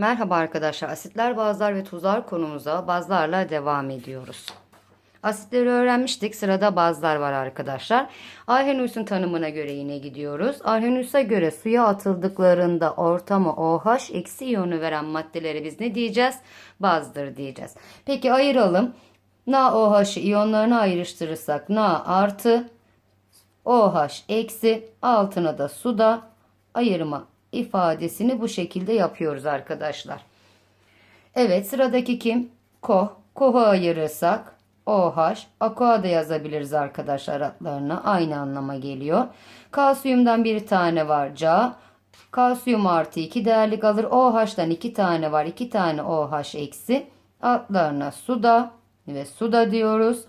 Merhaba arkadaşlar. Asitler, bazlar ve tuzlar konumuza bazlarla devam ediyoruz. Asitleri öğrenmiştik. Sırada bazlar var arkadaşlar. Arrhenius'un tanımına göre yine gidiyoruz. Arrhenius'a göre suya atıldıklarında ortama OH eksi iyonu veren maddeleri biz ne diyeceğiz? Bazdır diyeceğiz. Peki ayıralım. NaOH'ı iyonlarına ayrıştırırsak Na artı OH eksi altına da suda ayırma ifadesini bu şekilde yapıyoruz arkadaşlar. Evet sıradaki kim? Koh. Koh'u ayırırsak OH. Aqua da yazabiliriz arkadaşlar adlarına. Aynı anlama geliyor. Kalsiyumdan bir tane var Ca. Kalsiyum artı 2 değerlik alır. OH'dan 2 tane var. 2 tane OH eksi. Altlarına suda ve suda diyoruz.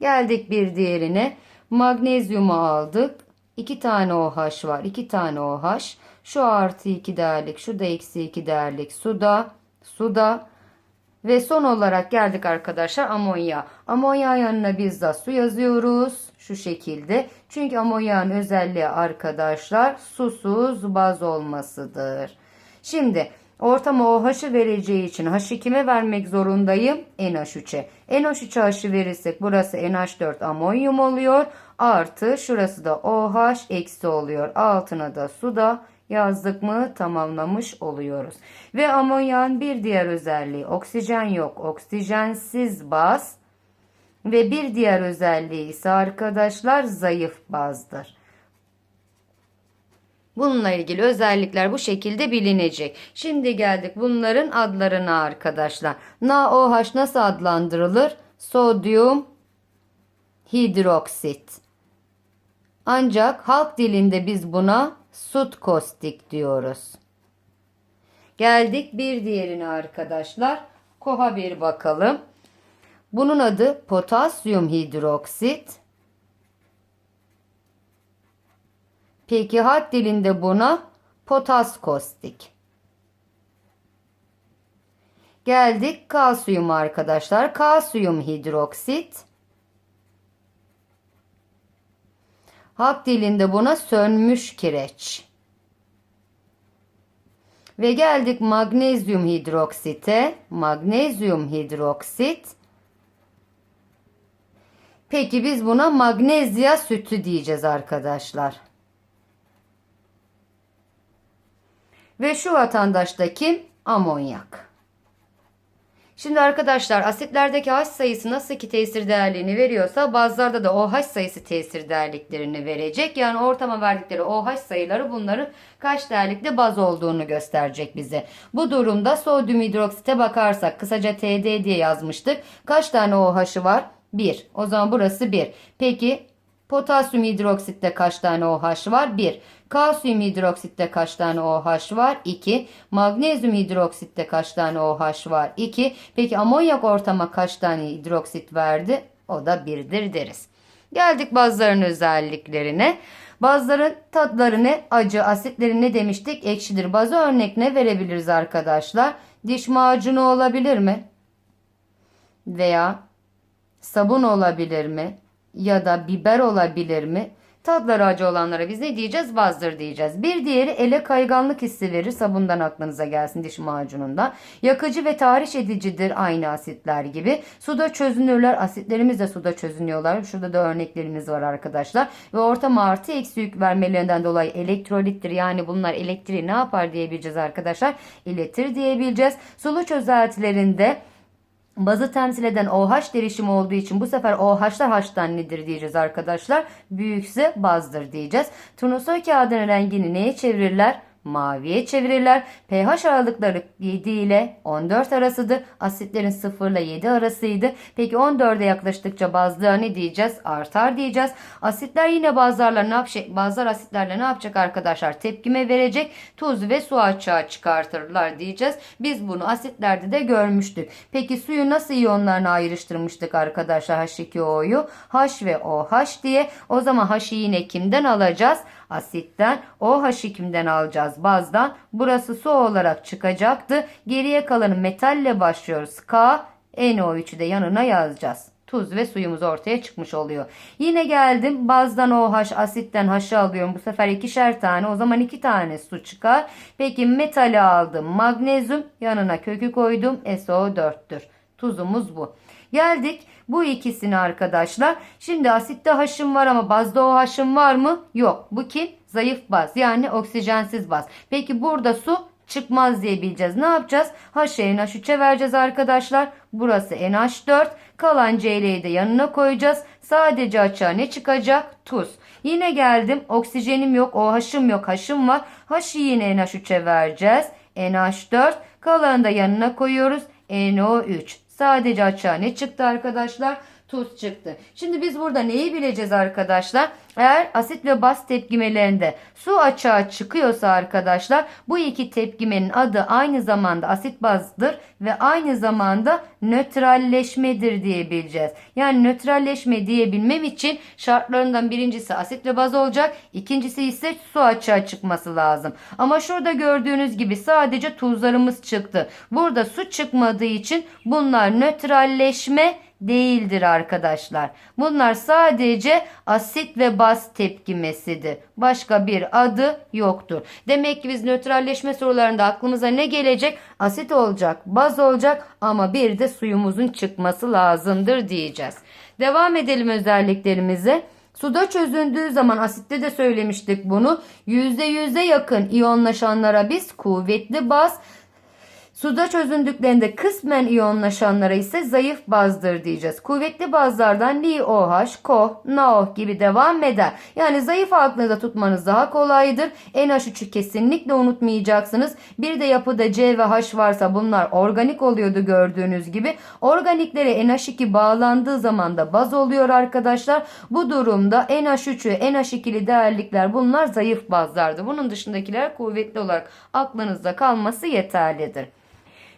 Geldik bir diğerine. Magnezyumu aldık. 2 tane OH var. 2 tane OH. Şu artı 2 değerlik, şu da eksi 2 değerlik suda, suda. Ve son olarak geldik arkadaşlar amonya. Amonya yanına biz de su yazıyoruz. Şu şekilde. Çünkü amonyağın özelliği arkadaşlar susuz baz olmasıdır. Şimdi ortama OH'ı vereceği için H'ı kime vermek zorundayım? NH3'e. NH3'e H'ı verirsek burası NH4 amonyum oluyor. Artı şurası da OH eksi oluyor. Altına da su da yazdık mı tamamlamış oluyoruz. Ve amonyağın bir diğer özelliği oksijen yok. Oksijensiz baz. Ve bir diğer özelliği ise arkadaşlar zayıf bazdır. Bununla ilgili özellikler bu şekilde bilinecek. Şimdi geldik bunların adlarına arkadaşlar. NaOH nasıl adlandırılır? Sodyum hidroksit. Ancak halk dilinde biz buna sut kostik diyoruz. Geldik bir diğerine arkadaşlar. Koha bir bakalım. Bunun adı potasyum hidroksit. Peki halk dilinde buna potas kostik. Geldik kalsiyum arkadaşlar. Kalsiyum hidroksit. Halk dilinde buna sönmüş kireç. Ve geldik magnezyum hidroksite. Magnezyum hidroksit. Peki biz buna magnezya sütü diyeceğiz arkadaşlar. Ve şu vatandaş da kim? Amonyak. Şimdi arkadaşlar asitlerdeki H sayısı nasıl ki tesir değerliğini veriyorsa bazılarda da OH sayısı tesir değerliklerini verecek. Yani ortama verdikleri OH sayıları bunların kaç değerlikte baz olduğunu gösterecek bize. Bu durumda sodyum hidroksite bakarsak kısaca TD diye yazmıştık. Kaç tane OH'ı var? 1. O zaman burası 1. Peki Potasyum hidroksitte kaç tane OH var? 1. Kalsiyum hidroksitte kaç tane OH var? 2. Magnezyum hidroksitte kaç tane OH var? 2. Peki amonyak ortama kaç tane hidroksit verdi? O da 1'dir deriz. Geldik bazıların özelliklerine. Bazıların tatları ne? Acı, asitleri ne demiştik? Ekşidir. Bazı örnek ne verebiliriz arkadaşlar? Diş macunu olabilir mi? Veya sabun olabilir mi? Ya da biber olabilir mi? Tatları acı olanlara biz ne diyeceğiz? Bazdır diyeceğiz. Bir diğeri ele kayganlık hissi verir. Sabundan aklınıza gelsin diş macununda. Yakıcı ve tahriş edicidir aynı asitler gibi. Suda çözünürler. Asitlerimiz de suda çözünüyorlar. Şurada da örneklerimiz var arkadaşlar. Ve ortam artı eksi yük vermelerinden dolayı elektrolittir. Yani bunlar elektriği ne yapar diyebileceğiz arkadaşlar. İletir diyebileceğiz. Sulu çözeltilerinde Bazı temsil eden OH derişimi olduğu için bu sefer OH'lar H'tan nedir diyeceğiz arkadaşlar. Büyükse bazdır diyeceğiz. Turnusol kağıdının rengini neye çevirirler? Maviye çevirirler. pH aralıkları 7 ile 14 arasıdır. Asitlerin 0 ile 7 arasıydı. Peki 14'e yaklaştıkça bazlığa ne diyeceğiz? Artar diyeceğiz. Asitler yine bazılarla ne yapacak? Bazılar asitlerle ne yapacak arkadaşlar? Tepkime verecek. Tuz ve su açığa çıkartırlar diyeceğiz. Biz bunu asitlerde de görmüştük. Peki suyu nasıl iyonlarına ayrıştırmıştık arkadaşlar H2O'yu? H ve OH diye. O zaman H'ı yine kimden alacağız? Asitten OH'ı kimden alacağız bazdan. Burası su olarak çıkacaktı. Geriye kalanı metalle başlıyoruz. K, NO3'ü de yanına yazacağız. tuz ve suyumuz ortaya çıkmış oluyor. Yine geldim bazdan OH asitten H'ı alıyorum. Bu sefer ikişer tane o zaman iki tane su çıkar. Peki metali aldım. Magnezyum yanına kökü koydum. SO4'tür. Tuzumuz bu. Geldik bu ikisini arkadaşlar. Şimdi asitte haşım var ama bazda o haşım var mı? Yok. Bu kim? Zayıf baz yani oksijensiz baz. Peki burada su çıkmaz diye bileceğiz. Ne yapacağız? H'e NH3'e vereceğiz arkadaşlar. Burası NH4. Kalan Cl'yi de yanına koyacağız. Sadece açığa ne çıkacak? Tuz. Yine geldim. Oksijenim yok. OH'ım yok. H'ım var. H'ı yine NH3'e vereceğiz. NH4. Kalanı da yanına koyuyoruz. NO3. Sadece açığa ne çıktı arkadaşlar? Tuz çıktı. Şimdi biz burada neyi bileceğiz arkadaşlar? Eğer asit ve baz tepkimelerinde su açığa çıkıyorsa arkadaşlar bu iki tepkimenin adı aynı zamanda asit bazdır ve aynı zamanda nötralleşmedir diyebileceğiz. Yani nötralleşme diyebilmem için şartlarından birincisi asit ve baz olacak. ikincisi ise su açığa çıkması lazım. Ama şurada gördüğünüz gibi sadece tuzlarımız çıktı. Burada su çıkmadığı için bunlar nötralleşme değildir arkadaşlar. Bunlar sadece asit ve baz tepkimesidir. Başka bir adı yoktur. Demek ki biz nötralleşme sorularında aklımıza ne gelecek? Asit olacak, baz olacak ama bir de suyumuzun çıkması lazımdır diyeceğiz. Devam edelim özelliklerimize. Suda çözündüğü zaman asitte de söylemiştik bunu. %100'e yakın iyonlaşanlara biz kuvvetli baz, Suda çözündüklerinde kısmen iyonlaşanlara ise zayıf bazdır diyeceğiz. Kuvvetli bazlardan LiOH, KOH, NaOH gibi devam eder. Yani zayıf aklınızda tutmanız daha kolaydır. NH3'ü kesinlikle unutmayacaksınız. Bir de yapıda C ve H varsa bunlar organik oluyordu gördüğünüz gibi. Organiklere NH2 bağlandığı zaman da baz oluyor arkadaşlar. Bu durumda NH3'ü, NH2'li değerlikler bunlar zayıf bazlardı. Bunun dışındakiler kuvvetli olarak aklınızda kalması yeterlidir.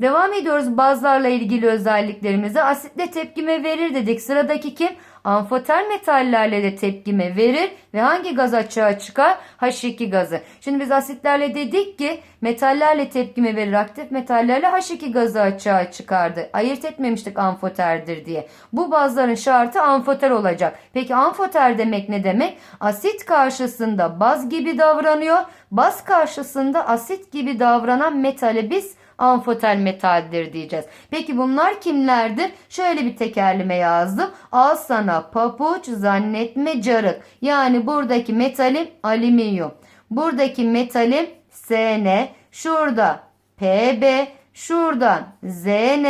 Devam ediyoruz bazlarla ilgili özelliklerimize. Asitle tepkime verir dedik. Sıradaki kim? Amfoter metallerle de tepkime verir ve hangi gaz açığa çıkar? H2 gazı. Şimdi biz asitlerle dedik ki metallerle tepkime verir. Aktif metallerle H2 gazı açığa çıkardı. Ayırt etmemiştik amfoterdir diye. Bu bazların şartı amfoter olacak. Peki amfoter demek ne demek? Asit karşısında baz gibi davranıyor. Baz karşısında asit gibi davranan metale biz amfoter metaldir diyeceğiz. Peki bunlar kimlerdir? Şöyle bir tekerleme yazdım. Al sana papuç zannetme carık. Yani buradaki metalim alüminyum. Buradaki metalim Sn. Şurada Pb. Şuradan Zn.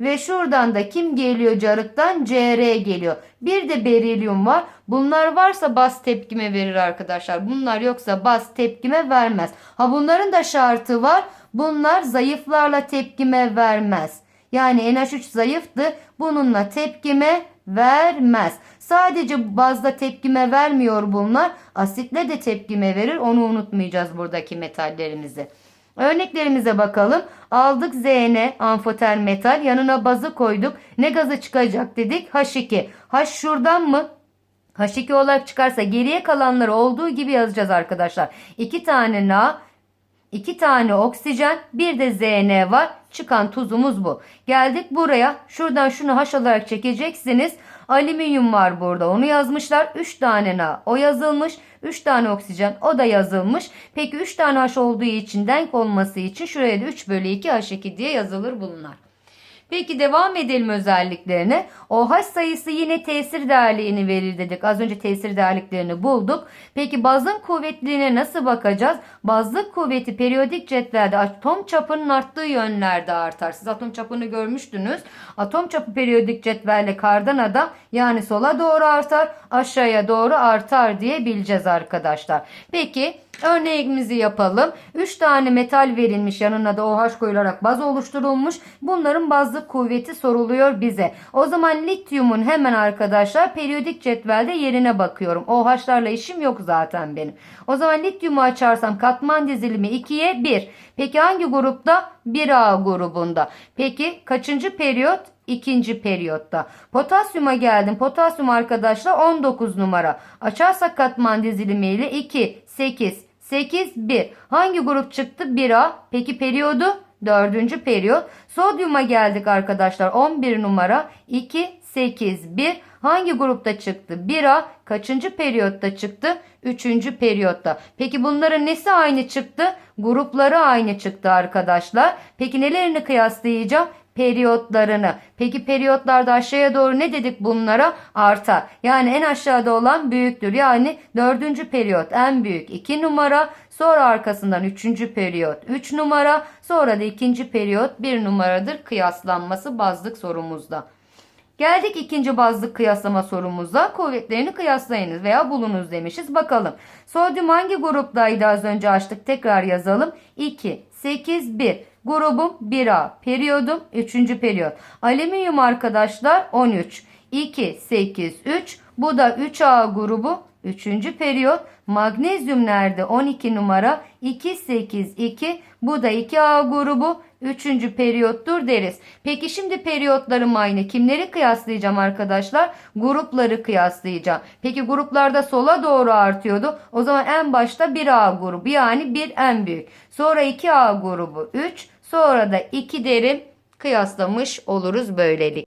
Ve şuradan da kim geliyor carıktan? Cr geliyor. Bir de berilyum var. Bunlar varsa baz tepkime verir arkadaşlar. Bunlar yoksa baz tepkime vermez. Ha bunların da şartı var. Bunlar zayıflarla tepkime vermez. Yani NH3 zayıftı. Bununla tepkime vermez. Sadece bazda tepkime vermiyor bunlar. Asitle de tepkime verir. Onu unutmayacağız buradaki metallerimizi. Örneklerimize bakalım. Aldık Zn amfoter metal. Yanına bazı koyduk. Ne gazı çıkacak dedik? H2. H şuradan mı? H2 olarak çıkarsa geriye kalanları olduğu gibi yazacağız arkadaşlar. 2 tane Na, 2 tane oksijen, bir de Zn var. Çıkan tuzumuz bu. Geldik buraya. Şuradan şunu H olarak çekeceksiniz. Alüminyum var burada. Onu yazmışlar. 3 tane Na. O yazılmış. 3 tane oksijen. O da yazılmış. Peki 3 tane H olduğu için denk olması için şuraya da 3 bölü 2 H2 diye yazılır bunlar. Peki devam edelim özelliklerine. OH sayısı yine tesir değerliğini verir dedik. Az önce tesir değerliklerini bulduk. Peki bazın kuvvetliliğine nasıl bakacağız? Bazlık kuvveti periyodik cetvelde atom çapının arttığı yönlerde artar. Siz atom çapını görmüştünüz. Atom çapı periyodik cetvelle kardan adam yani sola doğru artar aşağıya doğru artar diye bileceğiz arkadaşlar. Peki Örneğimizi yapalım. 3 tane metal verilmiş yanına da OH koyularak baz oluşturulmuş. Bunların bazlık kuvveti soruluyor bize. O zaman lityumun hemen arkadaşlar periyodik cetvelde yerine bakıyorum. OH'larla işim yok zaten benim. O zaman lityumu açarsam katman dizilimi 2'ye 1. Peki hangi grupta? 1A grubunda. Peki kaçıncı periyot? ikinci periyotta. Potasyuma geldim. Potasyum arkadaşlar 19 numara. Açarsak katman dizilimiyle 2, 8, 8, 1. Hangi grup çıktı? 1A. Peki periyodu? Dördüncü periyot. Sodyuma geldik arkadaşlar. 11 numara. 2, 8, 1. Hangi grupta çıktı? 1A kaçıncı periyotta çıktı? 3. periyotta. Peki bunların nesi aynı çıktı? Grupları aynı çıktı arkadaşlar. Peki nelerini kıyaslayacağım? Periyotlarını. Peki periyotlarda aşağıya doğru ne dedik bunlara? Arta. Yani en aşağıda olan büyüktür. Yani dördüncü periyot en büyük 2 numara. Sonra arkasından üçüncü periyot 3 numara. Sonra da ikinci periyot 1 numaradır kıyaslanması bazlık sorumuzda. Geldik ikinci bazlık kıyaslama sorumuza. Kuvvetlerini kıyaslayınız veya bulunuz demişiz. Bakalım. Sodyum hangi gruptaydı az önce açtık. Tekrar yazalım. 2, 8, 1. Grubum 1A. Periyodum 3. periyot. Alüminyum arkadaşlar 13. 2, 8, 3. Bu da 3A grubu 3. periyot. Magnezyum nerede? 12 numara. 2, 8, 2. Bu da 2A grubu 3. periyottur deriz. Peki şimdi periyotlarım aynı. Kimleri kıyaslayacağım arkadaşlar? Grupları kıyaslayacağım. Peki gruplarda sola doğru artıyordu. O zaman en başta 1A grubu yani 1 en büyük. Sonra 2A grubu 3. Sonra da 2 derim kıyaslamış oluruz böylelik.